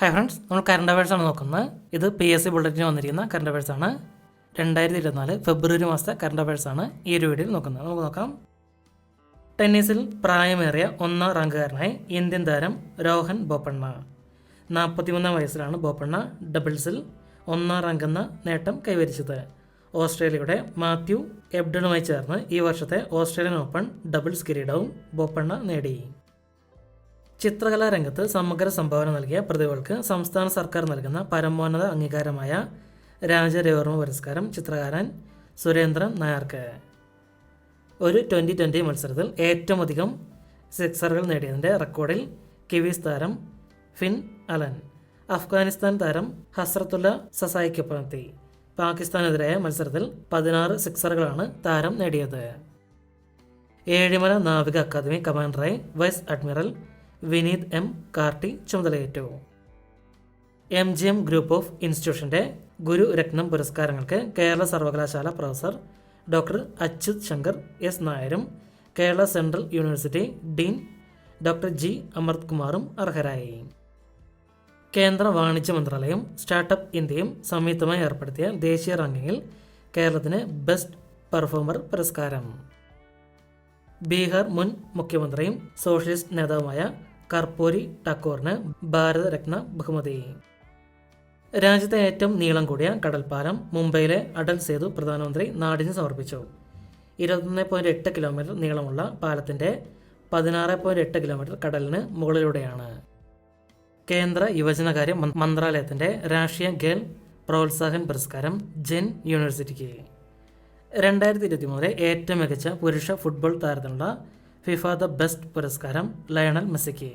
Hi friends നമ്മൾ current affairs ആണ് നോക്കുന്നത്. ഇത് പി എസ് സി ബുള്ളറ്റിന് വന്നിരിക്കുന്ന കറണ്ട് അഫയേഴ്സ് ആണ്. രണ്ടായിരത്തി ഇരുപത്തിനാല് ഫെബ്രുവരി മാസത്തെ കറണ്ട് അഫയേഴ്സ് ആണ് ഈ ഒരു വീഡിയോയിൽ നോക്കുന്നത്. നമുക്ക് നോക്കാം. ടെന്നീസിൽ പ്രായമേറിയ ഒന്നാം റാങ്കുകാരനായി ഇന്ത്യൻ താരം രോഹൻ ബോപ്പണ്ണ. നാൽപ്പത്തിമൂന്നാം വയസ്സിലാണ് ബോപ്പണ്ണ ഡബിൾസിൽ ഒന്നാം റാങ്ക് എന്ന നേട്ടം കൈവരിച്ചത്. ഓസ്ട്രേലിയയുടെ മാത്യു എബ്ഡണുമായി ചേർന്ന് ഈ വർഷത്തെ ഓസ്ട്രേലിയൻ ഓപ്പൺ ഡബിൾസ് കിരീടവും ബോപ്പണ്ണ നേടി. ചിത്രകലാ രംഗത്ത് സമഗ്ര സംഭാവന നൽകിയ പ്രതിഭകൾക്ക് സംസ്ഥാന സർക്കാർ നൽകുന്ന പരമോന്നത അംഗീകാരമായ രാജരവിവർമ്മ പുരസ്കാരം ചിത്രകാരൻ സുരേന്ദ്രൻ നായർക്ക്. ഒരു ട്വന്റി ട്വന്റി മത്സരത്തിൽ ഏറ്റവും അധികം സിക്സറുകൾ നേടിയതിന്റെ റെക്കോർഡിൽ കിവീസ് താരം ഫിൻ അലൻ അഫ്ഗാനിസ്ഥാൻ താരം ഹസ്രത്തുല്ല സസായിക്കൊപ്പമെത്തി പാകിസ്ഥാനെതിരായ മത്സരത്തിൽ പതിനാറ് സിക്സറുകളാണ് താരം നേടിയത്. ഏഴിമല നാവിക അക്കാദമി കമാൻഡറായി vice admiral Vineet McCarty ചുമതലയേറ്റു. M G M group of ഇൻസ്റ്റിറ്റ്യൂഷന്റെ Guru Ratnam പുരസ്കാരങ്ങൾക്ക് കേരള സർവകലാശാല professor doctor Achyut Shankar S നായരും Kerala central university dean doctor G Amrit കുമാറും അർഹരായി. കേന്ദ്ര വാണിജ്യ മന്ത്രാലയം സ്റ്റാർട്ടപ്പ് ഇന്ത്യയും സംയുക്തമായി ഏർപ്പെടുത്തിയ ദേശീയ റാങ്കിങ്ങിൽ കേരളത്തിന് ബെസ്റ്റ് പെർഫോമർ പുരസ്കാരം. ബീഹാർ മുൻ മുഖ്യമന്ത്രിയും സോഷ്യലിസ്റ്റ് നേതാവുമായ കർപ്പൂരി ടാക്കൂറിന് ഭാരതരത്ന ബഹുമതി. രാജ്യത്തെ ഏറ്റവും നീളം കൂടിയ കടൽപ്പാലം മുംബൈയിലെ അടൽ സേതു പ്രധാനമന്ത്രി നാടിന് സമർപ്പിച്ചു. ഇരുപത്തൊന്ന് പോയിന്റ് എട്ട് കിലോമീറ്റർ നീളമുള്ള പാലത്തിന്റെ പതിനാറ് പോയിന്റ് എട്ട് കിലോമീറ്റർ കടലിന് മുകളിലൂടെയാണ്. കേന്ദ്ര യുവജനകാര്യ മന്ത്രാ- മന്ത്രാലയത്തിന്റെ രാഷ്ട്രീയ ഗേൾ പ്രോത്സാഹൻ പുരസ്കാരം ജെൻ യൂണിവേഴ്സിറ്റിക്ക്. രണ്ടായിരത്തി ഇരുപത്തി മൂന്നിലെ ഏറ്റവും മികച്ച പുരുഷ ഫുട്ബോൾ താരത്തിനുള്ള ഫിഫ ദ ബെസ്റ്റ് പുരസ്കാരം ലയണൽ മെസ്സിക്ക്.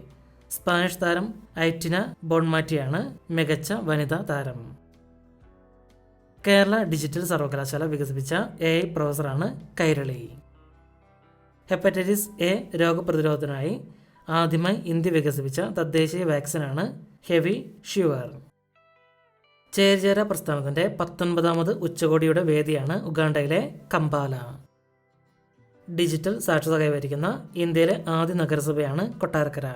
സ്പാനിഷ് താരം ഐറ്റിന ബോൺമാറ്റിയാണ് മികച്ച വനിതാ താരം. കേരള ഡിജിറ്റൽ സർവകലാശാല വികസിപ്പിച്ച എ ഐ പ്രൊഫസറാണ് കൈരളി. ഹെപ്പറ്റൈറ്റിസ് എ രോഗപ്രതിരോധത്തിനായി ആദ്യമായി ഇന്ത്യ വികസിപ്പിച്ച തദ്ദേശീയ വാക്സിനാണ് ഹെവി ഷ്യൂവർ. ചേരിചേര പ്രസ്ഥാനത്തിന്റെ പത്തൊൻപതാമത് ഉച്ചകോടിയുടെ വേദിയാണ് ഉഗാണ്ടയിലെ കമ്പാല ഡിജിറ്റൽ സാക്ഷരത കൈവരിക്കുന്ന ഇന്ത്യയിലെ ആദ്യ നഗരസഭയാണ് കൊട്ടാരക്കര.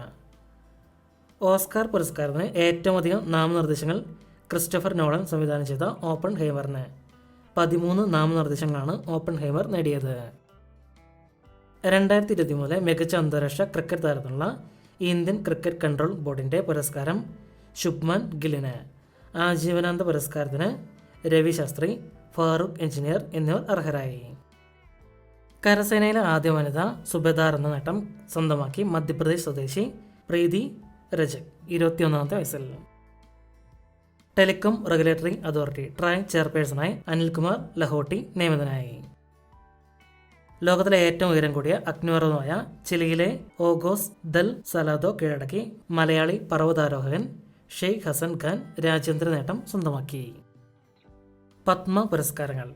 ഓസ്കാർ പുരസ്കാരത്തിന് ഏറ്റവും അധികം നാമനിർദ്ദേശങ്ങൾ ക്രിസ്റ്റഫർ നോളൻ സംവിധാനം ചെയ്ത ഓപ്പൺ ഹൈമറിന് പതിമൂന്ന് നാമനിർദ്ദേശങ്ങളാണ് ഓപ്പൺ ഹൈമർ നേടിയത്. രണ്ടായിരത്തി ഇരുപത്തി മൂന്നിലെ മികച്ച അന്താരാഷ്ട്ര ക്രിക്കറ്റ് താരത്തിനുള്ള ഇന്ത്യൻ ക്രിക്കറ്റ് കൺട്രോൾ ബോർഡിന്റെ പുരസ്കാരം ശുഭ്മാൻ ഗില്ലിന്. ആജീവനാന്ത പുരസ്കാരത്തിന് രവി ശാസ്ത്രി ഫാറൂഖ് എഞ്ചിനീയർ എന്നിവർ അർഹരായി. കരസേനയിലെ ആദ്യ വനിത സുബേദാർ എന്ന നേട്ടം സ്വന്തമാക്കി മധ്യപ്രദേശ് സ്വദേശി പ്രീതി രജക് ഇരുപത്തിയൊന്നാമത്തെ വയസ്സിൽ. ടെലികോം റെഗുലേറ്ററി അതോറിറ്റി ട്രായ് ചെയർപേഴ്സണായി അനിൽകുമാർ ലഹോട്ടി നിയമിതനായി. ലോകത്തിലെ ഏറ്റവും ഉയരം കൂടിയ അഗ്നിപർവതമായ ചിലിയിലെ ഓഗോസ് ദൽ സലാദോ കീഴടക്കി മലയാളി പർവതാരോഹകൻ ഷെയ്ഖ് ഹസൻ ഖാൻ രാജ്യാന്തര നേട്ടം സ്വന്തമാക്കി. പത്മ പുരസ്കാരങ്ങൾ.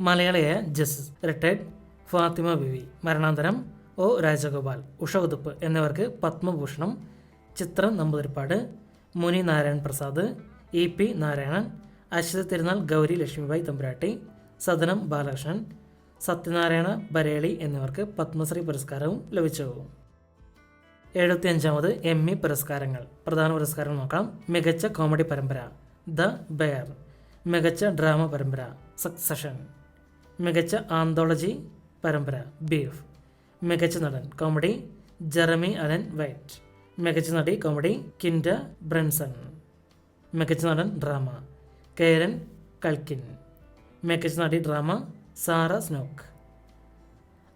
മലയാളിയായ ജസ്റ്റിസ് റിട്ടയർഡ് ഫാത്തിമ ബിവി മരണാന്തരം ഒ രാജഗോപാൽ ഉഷകുതുപ്പ് എന്നിവർക്ക് പത്മഭൂഷണം ചിത്രം നമ്പൂതിരിപ്പാട് മുനി നാരായൺ പ്രസാദ് ഇ പി നാരായണൻ അശ്വതി തിരുനാൾ ഗൗരി ലക്ഷ്മിബായി തമ്പുരാട്ടി സദനം ബാലകൃഷ്ണൻ സത്യനാരായണ ബരേളി എന്നിവർക്ക് പത്മശ്രീ പുരസ്കാരവും ലഭിച്ചു. എഴുപത്തിയഞ്ചാമത് എം ഇ പുരസ്കാരങ്ങൾ. പ്രധാന പുരസ്കാരം നോക്കാം. മികച്ച കോമഡി പരമ്പര ദ ബെയർ. മികച്ച ഡ്രാമ പരമ്പര സക്സഷൻ. മികച്ച ആന്തോളജി പരമ്പര ബീഫ്. മികച്ച നടൻ കോമഡി ജെറമി അലൻ വൈറ്റ്. മികച്ച നടി കോമഡി കിൻഡ ബ്രൻസൺ. മികച്ച നടൻ ഡ്രാമ കേരൻ കൽക്കിൻ. മികച്ച നടി ഡ്രാമ സാറ സ്നോക്ക്.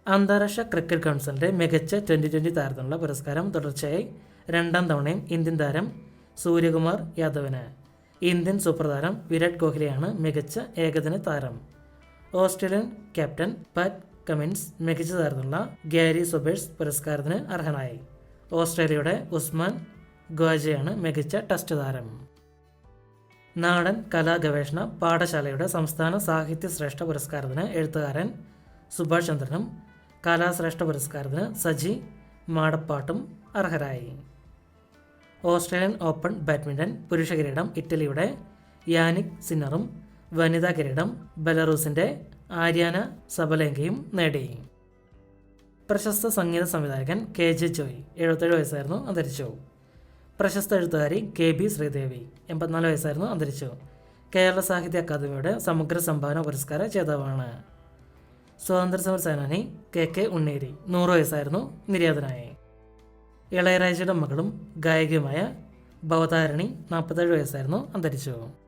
അന്താരാഷ്ട്ര ക്രിക്കറ്റ് കൗൺസിലിന്റെ മികച്ച ട്വന്റി ട്വന്റി താരത്തിനുള്ള പുരസ്കാരം തുടർച്ചയായി രണ്ടാം തവണയും ഇന്ത്യൻ താരം സൂര്യകുമാർ യാദവിന്. ഇന്ത്യൻ സൂപ്പർ താരം വിരാട് കോഹ്ലിയാണ് മികച്ച ഏകദിന താരം. ഓസ്ട്രേലിയൻ ക്യാപ്റ്റൻ പാറ്റ് കമിൻസ് മികച്ച താരത്തിനുള്ള ഗ്യാരി സൊബേഴ്സ് പുരസ്കാരത്തിന് അർഹനായി. ഓസ്ട്രേലിയയുടെ ഉസ്മാൻ ഗ്വാജയാണ് മികച്ച ടെസ്റ്റ് താരം. നാടൻ കലാഗവേഷണ പാഠശാലയുടെ സംസ്ഥാന സാഹിത്യ ശ്രേഷ്ഠ പുരസ്കാരത്തിന് എഴുത്തുകാരൻ സുഭാഷ് ചന്ദ്രനും കലാശ്രേഷ്ഠ പുരസ്കാരത്തിന് സജി മാടപ്പാട്ടും അർഹരായി. ഓസ്ട്രേലിയൻ ഓപ്പൺ ബാഡ്മിന്റൺ പുരുഷ കിരീടം ഇറ്റലിയുടെ യാനിക് സിന്നറും വനിതാ കിരീടം ബെലറൂസിന്റെ ആര്യാന സബലങ്കയും നേടി. പ്രശസ്ത സംഗീത സംവിധായകൻ കെ ജെ ജോയ് എഴുപത്തേഴ് വയസ്സായിരുന്നു അന്തരിച്ചു. പ്രശസ്ത എഴുത്തുകാരി കെ ബി ശ്രീദേവി എൺപത്തിനാല് വയസ്സായിരുന്നു അന്തരിച്ചു. കേരള സാഹിത്യ അക്കാദമിയുടെ സമഗ്ര സംഭാവന പുരസ്കാര ജേതാവാണ്. സ്വാതന്ത്ര്യ സമര സേനാനി കെ കെ ഉണ്ണേരി നൂറ് വയസ്സായിരുന്നു നിര്യാതനായി. ഇളയരാജയുടെ മകളും ഗായികയുമായ ഭവതാരിണി നാൽപ്പത്തേഴ് വയസ്സായിരുന്നു അന്തരിച്ചു.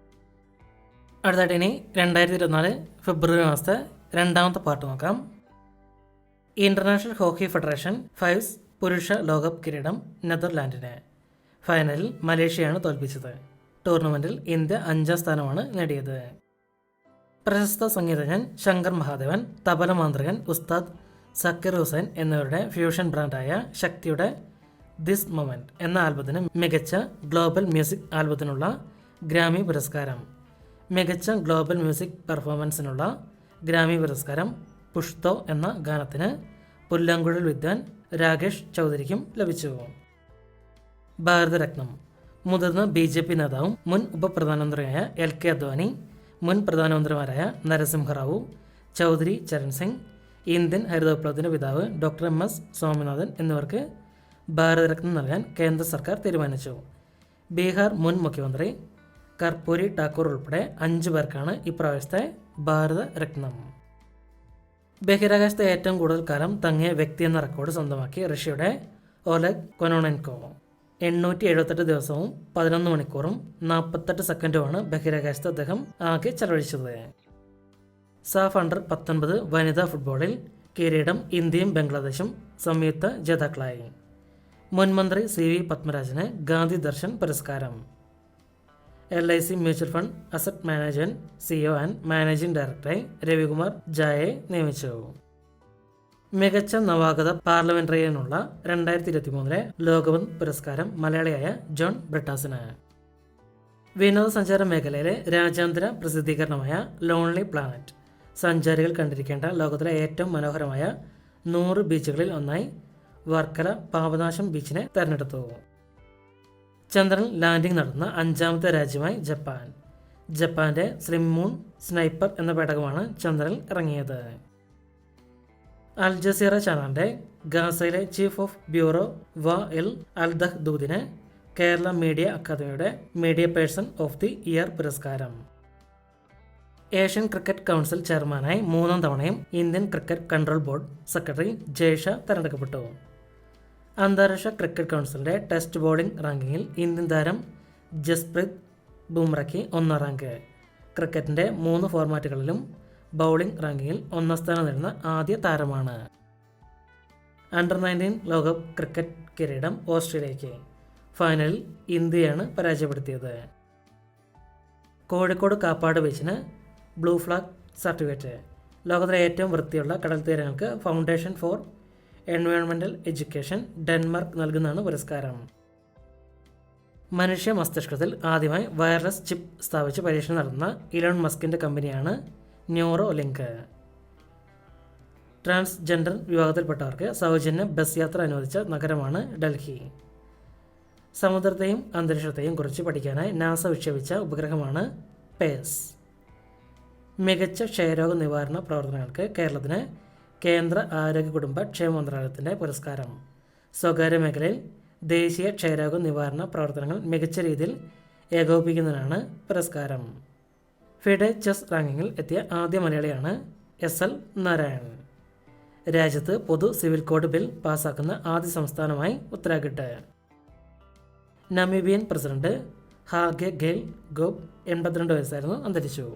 അടുത്തായിട്ട് ഇനി രണ്ടായിരത്തി ഇരുപത്തിനാല് ഫെബ്രുവരി മാസത്തെ രണ്ടാമത്തെ പാർട്ട് നോക്കാം. ഇന്റർനാഷണൽ ഹോക്കി ഫെഡറേഷൻ ഫൈവ്സ് പുരുഷ ലോകകപ്പ് കിരീടം നെതർലാൻഡിനെ ഫൈനലിൽ മലേഷ്യയാണ് തോൽപ്പിച്ചത്. ടൂർണമെന്റിൽ ഇന്ത്യ അഞ്ചാം സ്ഥാനമാണ് നേടിയത്. പ്രശസ്ത സംഗീതജ്ഞൻ ശങ്കർ മഹാദേവൻ തബല മാന്ത്രികൻ ഉസ്താദ് സക്കീർ ഹുസൈൻ എന്നിവരുടെ ഫ്യൂഷൻ ബ്രാൻഡായ ശക്തിയുടെ ദിസ് മൊമെന്റ് എന്ന ആൽബത്തിന് മികച്ച ഗ്ലോബൽ മ്യൂസിക് ആൽബത്തിനുള്ള ഗ്രാമി പുരസ്കാരം. മികച്ച ഗ്ലോബൽ മ്യൂസിക് പെർഫോമൻസിനുള്ള ഗ്രാമി പുരസ്കാരം പുഷ്തോ എന്ന ഗാനത്തിന് പുല്ലാങ്കുഴൽ വിദ്വാൻ രാകേഷ് ചൗധരിക്കും ലഭിച്ചു. ഭാരതരത്നം. മുതിർന്ന ബി ജെ പി നേതാവും മുൻ ഉപപ്രധാനമന്ത്രിയായ എൽ കെ അദ്വാനി മുൻ പ്രധാനമന്ത്രിമാരായ നരസിംഹറാവു ചൗധരി ചരൺ സിംഗ് ഇന്ത്യൻ ഹരിതവിപ്ലവത്തിന്റെ പിതാവ് ഡോക്ടർ എം എസ് സ്വാമിനാഥൻ എന്നിവർക്ക് ഭാരതരത്നം നൽകാൻ കേന്ദ്ര സർക്കാർ തീരുമാനിച്ചു. ബീഹാർ മുൻ മുഖ്യമന്ത്രി കർപ്പൂരി ഠാക്കൂർ ഉൾപ്പെടെ അഞ്ചു പേർക്കാണ് ഇപ്രാവശ്യത്തെ ഭാരതരത്നം ബഹിരാകാശത്തെ ഏറ്റവും കൂടുതൽ കാലം തങ്ങിയ വ്യക്തി എന്ന റെക്കോർഡ് സ്വന്തമാക്കി റഷ്യയുടെ ഒലഗ് കൊനോണെൻകോ. എണ്ണൂറ്റി എഴുപത്തെട്ട് ദിവസവും പതിനൊന്ന് മണിക്കൂറും നാൽപ്പത്തെട്ട് സെക്കൻഡുമാണ് ബഹിരാകാശത്ത് അദ്ദേഹം ആകെ ചെലവഴിച്ചത്. സാഫ് അണ്ടർ പത്തൊൻപത് വനിതാ ഫുട്ബോളിൽ കിരീടം ഇന്ത്യയും ബംഗ്ലാദേശും സംയുക്ത ജേതാക്കളായി. മുൻമന്ത്രി സി വി പത്മരാജന് ഗാന്ധി ദർശൻ പുരസ്കാരം. L I C mutual fund asset management CEO and managing ഡയറക്ടറായി രവികുമാർ ജായെ നിയമിച്ചു. മികച്ച നവാഗത പാർലമെന്ററിയനുള്ള രണ്ടായിരത്തി ഇരുപത്തി മൂന്നിലെ ലോകബന്ധ് പുരസ്കാരം മലയാളിയായ ജോൺ ബ്രിട്ടാസിന്. വിനോദസഞ്ചാര മേഖലയിലെ രാജ്യാന്തര പ്രസിദ്ധീകരണമായ ലോൺലി പ്ലാനറ്റ് സഞ്ചാരികൾ കണ്ടിരിക്കേണ്ട ലോകത്തിലെ ഏറ്റവും മനോഹരമായ നൂറ് ബീച്ചുകളിൽ ഒന്നായി വർക്കല പാപനാശം ബീച്ചിനെ തെരഞ്ഞെടുത്തു. ചന്ദ്രൻ ലാൻഡിംഗ് നടന്ന അഞ്ചാമത്തെ രാജ്യമായി ജപ്പാൻ. ജപ്പാന്റെ സ്ലിം മൂൺ സ്നൈപ്പർ എന്ന പേടകമാണ് ചന്ദ്രനിൽ ഇറങ്ങിയത്. അൽ ജസീറ ചാനലിന്റെ ഗാസയിലെ chief of bureau Wael അൽദഹ് ദൂദിന് കേരള മീഡിയ അക്കാദമിയുടെ media person of the year പുരസ്കാരം. ഏഷ്യൻ ക്രിക്കറ്റ് കൗൺസിൽ ചെയർമാനായി മൂന്നാം തവണയും Indian cricket control board secretary Jay Shah തെരഞ്ഞെടുക്കപ്പെട്ടു. അന്താരാഷ്ട്ര ക്രിക്കറ്റ് കൗൺസിലിന്റെ ടെസ്റ്റ് ബോളിംഗ് റാങ്കിങ്ങിൽ ഇന്ത്യൻ താരം ജസ്പ്രീത് ബുംറയ്ക്ക് ഒന്നാം റാങ്ക്. ക്രിക്കറ്റിന്റെ മൂന്ന് ഫോർമാറ്റുകളിലും ബൗളിംഗ് റാങ്കിങ്ങിൽ ഒന്നാം സ്ഥാനം നേടുന്ന ആദ്യ താരമാണ്. അണ്ടർ നയന്റീൻ ലോകകപ്പ് ക്രിക്കറ്റ് കിരീടം ഓസ്ട്രേലിയയ്ക്ക് ഫൈനലിൽ ഇന്ത്യയാണ് പരാജയപ്പെടുത്തിയത്. കോഴിക്കോട് കാപ്പാട് ബീച്ചിന് ബ്ലൂ ഫ്ലാഗ് സർട്ടിഫിക്കറ്റ്. ലോകത്തിലെ ഏറ്റവും വൃത്തിയുള്ള കടൽ തീരങ്ങൾക്ക് ഫൗണ്ടേഷൻ ഫോർ എൻവയോൺമെന്റൽ എഡ്യൂക്കേഷൻ ഡെൻമാർക്ക് നൽകുന്നതാണ് പുരസ്കാരം. മനുഷ്യ മസ്തിഷ്കത്തിൽ ആദ്യമായി വയർലെസ് ചിപ്പ് സ്ഥാപിച്ച് പരീക്ഷണം നടത്തുന്ന ഇലോൺ മസ്കിന്റെ കമ്പനിയാണ് ന്യൂറോ ലിങ്ക് ട്രാൻസ്ജെൻഡർ വിഭാഗത്തിൽപ്പെട്ടവർക്ക് സൗജന്യ ബസ് യാത്ര അനുവദിച്ച നഗരമാണ് ഡൽഹി. സമുദ്രത്തെയും അന്തരീക്ഷത്തെയും കുറിച്ച് പഠിക്കാനായി നാസ വിക്ഷേപിച്ച ഉപഗ്രഹമാണ് പേസ് മികച്ച ക്ഷയരോഗ നിവാരണ പ്രവർത്തനങ്ങൾക്ക് കേരളത്തിന് കേന്ദ്ര ആരോഗ്യ കുടുംബ ക്ഷേമ മന്ത്രാലയത്തിന്റെ പുരസ്കാരം. സ്വകാര്യ മേഖലയിൽ ദേശീയ ക്ഷയരോഗ നിവാരണ പ്രവർത്തനങ്ങൾ മികച്ച രീതിയിൽ ഏകോപിപ്പിക്കുന്നതിനാണ് പുരസ്കാരം. ഫിഡെ ചെസ് റാങ്കിങ്ങിൽ എത്തിയ ആദ്യ മലയാളിയാണ് എസ് എൽ നാരായണൻ രാജ്യത്ത് പൊതു സിവിൽ കോഡ് ബിൽ പാസാക്കുന്ന ആദ്യ സംസ്ഥാനമായി Uttarakhand. Namibian president Hage Geingob എൺപത്തിരണ്ട് വയസ്സായിരുന്നു അന്തരിച്ചു.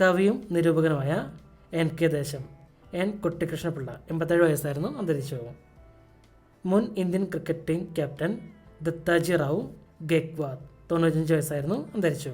കവിയും നിരൂപകനുമായ N K Desam. N Kuttikrishnapillai എൺപത്തേഴ് വയസ്സായിരുന്നു അന്തരിച്ചു മുൻ Indian cricket team captain Dattaji Rao Gaekwad തൊണ്ണൂറ്റഞ്ച് വയസ്സായിരുന്നു അന്തരിച്ചു